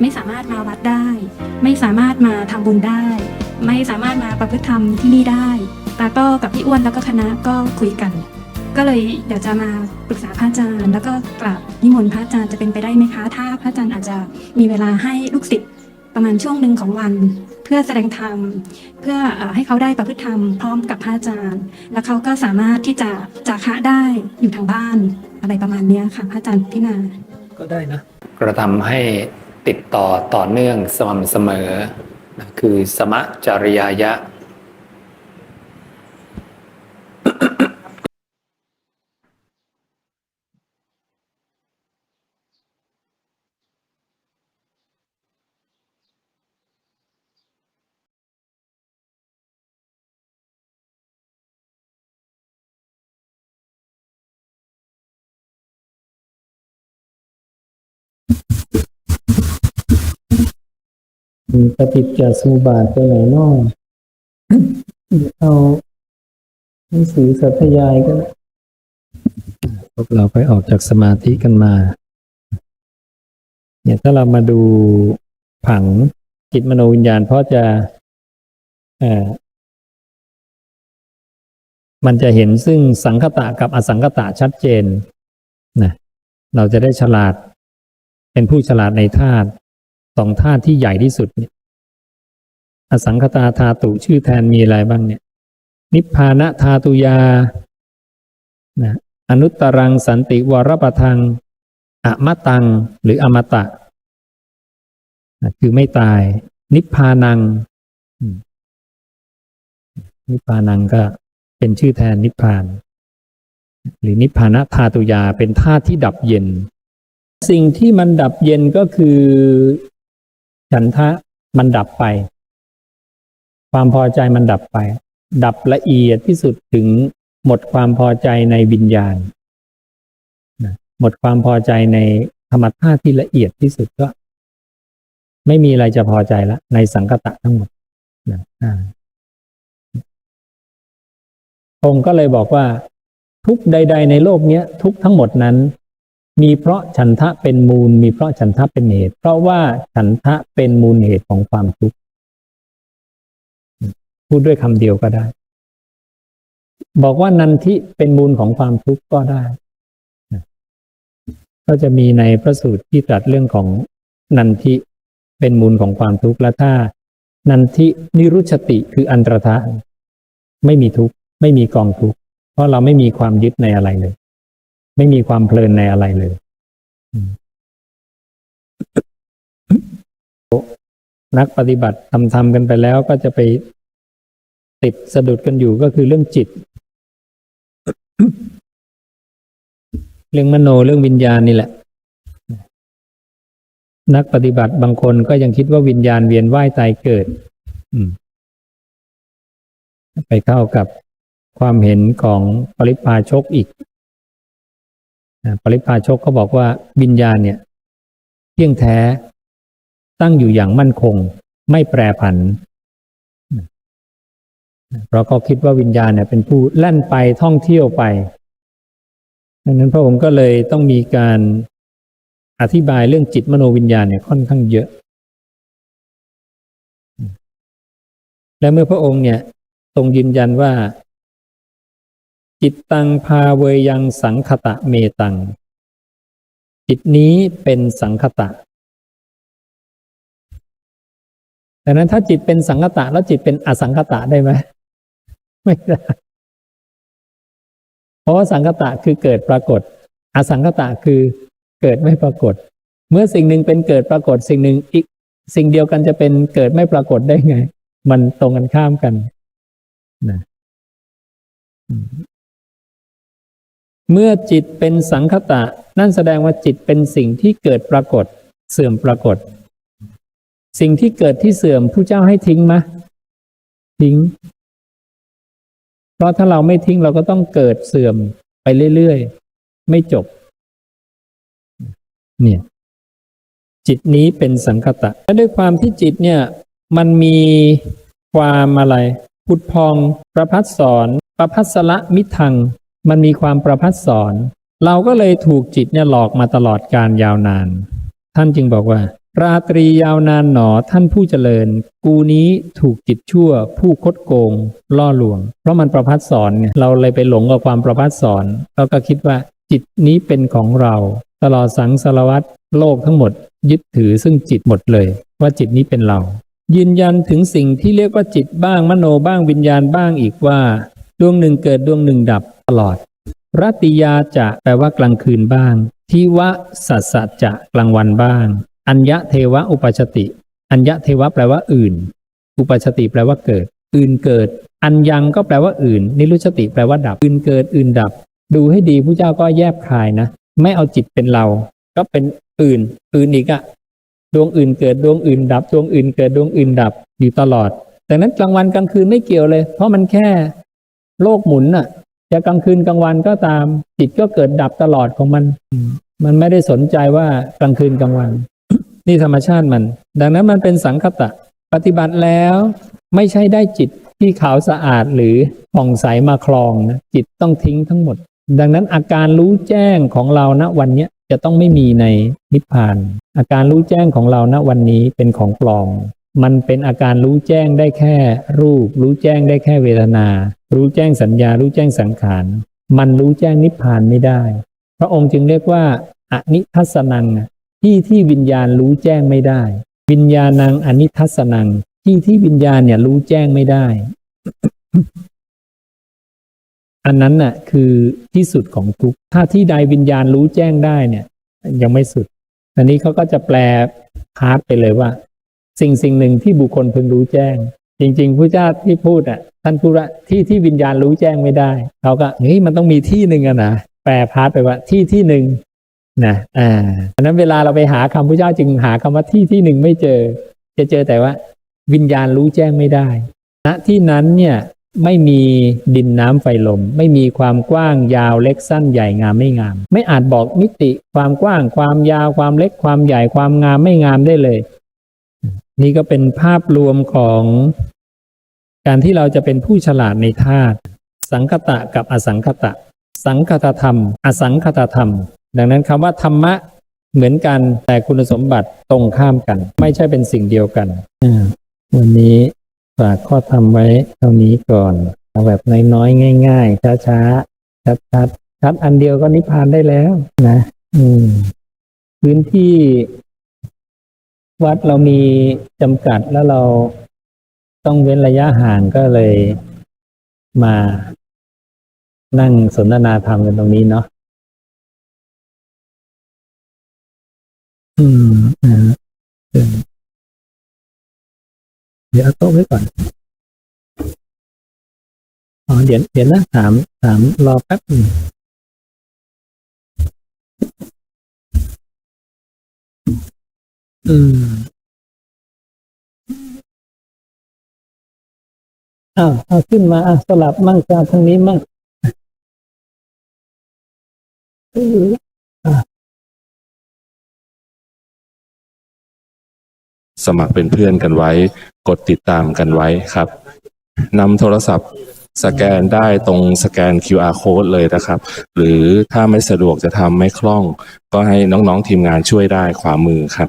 ไม่สามารถมาวัดได้ ไม่สามารถมาทำบุญได้ ไม่สามารถมาประพฤติธรรมที่นี่ได้ตาก็กับพี่อ้วนแล้วก็คณะก็คุยกัน ก็เลยอยากจะมาปรึกษาพระอาจารย์ แล้วก็กราบนิมนต์พระอาจารย์จะเป็นไปได้ไหมคะ ถ้าพระอาจารย์อาจจะมีเวลาให้ลูกศิษย์ประมาณช่วงหนึ่งของวัน เพื่อแสดงธรรมเพื่อเอ่อให้เขาได้ประพฤติธรรมพร้อมกับพระอาจารย์ แล้วเขาก็สามารถที่จะจาคะได้อยู่ทางบ้าน อะไรประมาณเนี้ยค่ะพระอาจารย์พินาก็ได้นะกระทำให้ ติดต่อต่อเนื่องสม่ำเสมอ คือสมะจริยายะ ปฏิจจสมุปบาทไปไหนนอกเอาหนังสือสัทยายก็ไพวกเราไปออกจากสมาธิกันมา เนี่ยถ้าเรามาดูผังจิตมโนวิญญาณเพราะจะเอ่อมันจะเห็นซึ่งสังคตะกับอสังคตะชัดเจนนะเราจะได้ฉลาด เป็นผู้ฉลาดในธาตุสองธาตุที่ใหญ่ที่สุดเนี่ย อสังคตาธาตุชื่อแทนมีอะไรบ้างเนี่ย นิพพานะธาตุยานะอนุตรังสันติวรปทังอมตัง หรืออมตะนะคือไม่ตาย นิพพานัง นิพพานังก็เป็นชื่อแทนนิพพาน หรือนิพพานะธาตุยาเป็นธาตุที่ดับเย็น สิ่งที่มันดับเย็นก็คือ ฉันทะมันดับไป ความพอใจมันดับไป ดับละเอียดที่สุดถึงหมดความพอใจในวิญญาณหมดความพอใจในธรรมชาติที่ละเอียดที่สุดก็ ไม่มีอะไรจะพอใจละ ในสังคตะทั้งหมดนะอ่าองค์ก็เลยบอกว่า ทุกใด ๆ ในโลกเนี้ย ทุกทั้งหมดนั้น มีเพราะฉันทะเป็นมูล มีเพราะฉันทะเป็นเหตุ เพราะว่าฉันทะเป็นมูลเหตุของความทุกข์ พูดด้วยคำเดียวก็ได้ บอกว่านันทิเป็นมูลของความทุกข์ก็ได้ ก็จะมีในพระสูตรที่ตรัสเรื่องของนันทิเป็นมูลของความทุกข์และถ้า นันทินิรุชติคืออันตรธาไม่มีทุกข์ไม่มีกองทุกข์เพราะเราไม่มีความยึดในอะไรเลย ไม่มีความเพลินในอะไรเลยนักปฏิบัติทำทำกันไปแล้วก็จะไป ติดสะดุดกันอยู่ก็คือเรื่องจิต เรื่องมโนเรื่องวิญญาณนี่แหละ นักปฏิบัติบางคนก็ยังคิดว่าวิญญาณเวียนว่ายตายเกิดไปเข้ากับความเห็นของปริพาชกอีกปริพาชกเขาบอกว่าวิญญาณเนี่ยเที่ยงแท้ตั้งอยู่อย่างมั่นคง ไม่แปรผัน เราะเขาคิดว่าวิญญาณเนี่ยเป็นผู้แล่นไปท่องเที่ยวไปดังนั้นพระองค์ก็เลยต้องมีการอธิบายเรื่องจิตมโนวิญญาณเนี่ยค่อนข้างเยอะ และเมื่อพระองค์เนี่ยทรงยืนยันว่า จิตตังพาเวยังสังคตะเมตัง จิตนี้เป็นสังคตะดังนั้นถ้าจิตเป็นสังคตะแล้วจิตเป็นอสังคตะได้ไหม ไม่ได้เพราะว่าสังคตะคือเกิดปรากฏ อสังคตะคือเกิดไม่ปรากฏ เมื่อสิ่งหนึ่งเป็นเกิดปรากฏ สิ่งหนึ่งอีก สิ่งเดียวกันจะเป็นเกิดไม่ปรากฏได้ไง มันตรงกันข้ามกันนะเมื่อจิตเป็นสังคตะ นั่นแสดงว่าจิตเป็นสิ่งที่เกิดปรากฏ เสื่อมปรากฏ สิ่งที่เกิดที่เสื่อมผู้เจ้าให้ทิ้งไหมทิ้ง เพราะถ้าเราไม่ทิ้งเราก็ต้องเกิดเสื่อมไปเรื่อยๆ ไม่จบ เนี่ย จิตนี้เป็นสังคตะและด้วยความที่จิตเนี่ย มันมีความอะไรพุทพอง ประพัดสอน ประพัสละมิทัง มันมีความประพัดสอน เราก็เลยถูกจิตเนี่ยหลอกมาตลอดการยาวนาน ท่านจึงบอกว่า ราตรียาวนานหนอท่านผู้เจริญ กูนี้ถูกจิตชั่ว ผู้คดโกง ล่อลวง เพราะมันประพัดสอนไงเราเลยไปหลงกับความประพัดสอนเราก็คิดว่าจิตนี้เป็นของเรา ตลอดสังสารวัตรโลกทั้งหมด ยึดถือซึ่งจิตหมดเลย ว่าจิตนี้เป็นเรา ยืนยันถึงสิ่งที่เรียกว่าจิตบ้างมโนบ้างวิญญาณบ้างอีกว่า ดวงหนึ่งเกิดดวงหนึ่งดับตลอดรัตติยาจะแปลว่ากลางคืนบ้างทิวะสัสสะจะกลางวันบ้าง อัญญะเทวะอุปชติ อัญญะเทวะแปลว่าอื่น อุปชติแปลว่าเกิด อื่นเกิด อัญยังก็แปลว่าอื่น นิรุชติแปลว่าดับ อื่นเกิด อื่นดับ ดูให้ดีผู้เจ้าก็แยบคายนะ ไม่เอาจิตเป็นเรา ก็เป็นอื่น อื่นอีกอะดวงอื่นเกิด ดวงอื่นดับ ดวงอื่นเกิด ดวงอื่นดับ อยู่ตลอดแต่นั้นกลางวันกลางคืนไม่เกี่ยวเลย เพราะมันแค่โลกหมุนน่ะจะกลางคืนกลางวันก็ตาม จิตก็เกิดดับตลอดของมัน มันไม่ได้สนใจว่ากลางคืนกลางวัน นี่ธรรมชาติมัน ดังนั้นมันเป็นสังคตะ ปฏิบัติแล้วไม่ใช่ได้จิตที่ขาวสะอาดหรือผ่องใสมาคลองนะจิตต้องทิ้งทั้งหมด ดังนั้นอาการรู้แจ้งของเราณวันนี้จะต้องไม่มีในนิพพาน อาการรู้แจ้งของเราณวันนี้เป็นของปลอมมันเป็นอาการรู้แจ้งได้แค่รูป รู้แจ้งได้แค่เวทนา รู้แจ้งสัญญา รู้แจ้งสังขาร มันรู้แจ้งนิพพานไม่ได้ พระองค์จึงเรียกว่าอนิทัศนัง ที่ที่วิญญาณรู้แจ้งไม่ได้ วิญญาณังอนิทัศนัง ที่ที่วิญญาณเนี่ยรู้แจ้งไม่ได้ อันนั้นน่ะคือที่สุดของทุกถ้าที่ใดวิญญาณรู้แจ้งได้เนี่ย ยังไม่สุดอันนี้เขาก็จะแปลพาร์ทไปเลยว่า สิ่งสิ่งหนึ่งที่บุคคลพึงรู้แจ้ง จริงๆพระเจ้าที่พูดอะ ท่านพูดว่าที่ที่วิญญาณรู้แจ้งไม่ได้เขาก็เฮ้ยมันต้องมีที่หนึ่งอะนะแปลพาร์ทไปว่าที่ที่หนึ่ง นะอ่าอันนั้นเวลาเราไปหาคำพระเจ้าจึงหาคำว่าที่ที่หนึ่งไม่เจอ จะเจอแต่ว่า วิญญาณรู้แจ้งไม่ได้ณที่นั้นเนี่ยไม่มีดินน้ำไฟลม ไม่มีความกว้างยาวเล็กสั้นใหญ่งามไม่งาม ไม่อาจบอกมิติ ความกว้างความยาวความเล็กความใหญ่ความงามไม่งามได้เลย นี่ก็เป็นภาพรวมของการที่เราจะเป็นผู้ฉลาดในธาตุสังคตะกับอสังคตะ สังคตธรรม อสังคตธรรม ดังนั้นคำว่าธรรมะเหมือนกันแต่คุณสมบัติตรงข้ามกัน ไม่ใช่เป็นสิ่งเดียวกันวันนี้ฝากข้อธรรมไว้เท่านี้ก่อนเอาแบบน้อยๆง่าย ๆ ช้าๆชัดๆชัดอันเดียวก็นิพพานได้แล้วนะอืมพื้นที่วัดเรามีจำกัดแล้วเราต้องเว้นระยะห่างก็เลยมานั่งสนทนาธรรมกันตรงนี้เนาะ อืมอ่าเดี๋ยวเอาโต๊ะไว้ก่อนอ๋อเดี๋ยวเดี๋ยวนะถามถามรอแป๊บหนึงอืมอ้าวเอาขึ้นมาอะสลับมั่งจาทางนี้มั่ง สมัครเป็นเพื่อนกันไว้ กดติดตามกันไว้ครับนำโทรศัพท์สแกนได้ตรงสแกน QR code เลยนะครับ หรือถ้าไม่สะดวกจะทำไม่คล่อง ก็ให้น้องๆทีมงานช่วยได้ขวามือครับ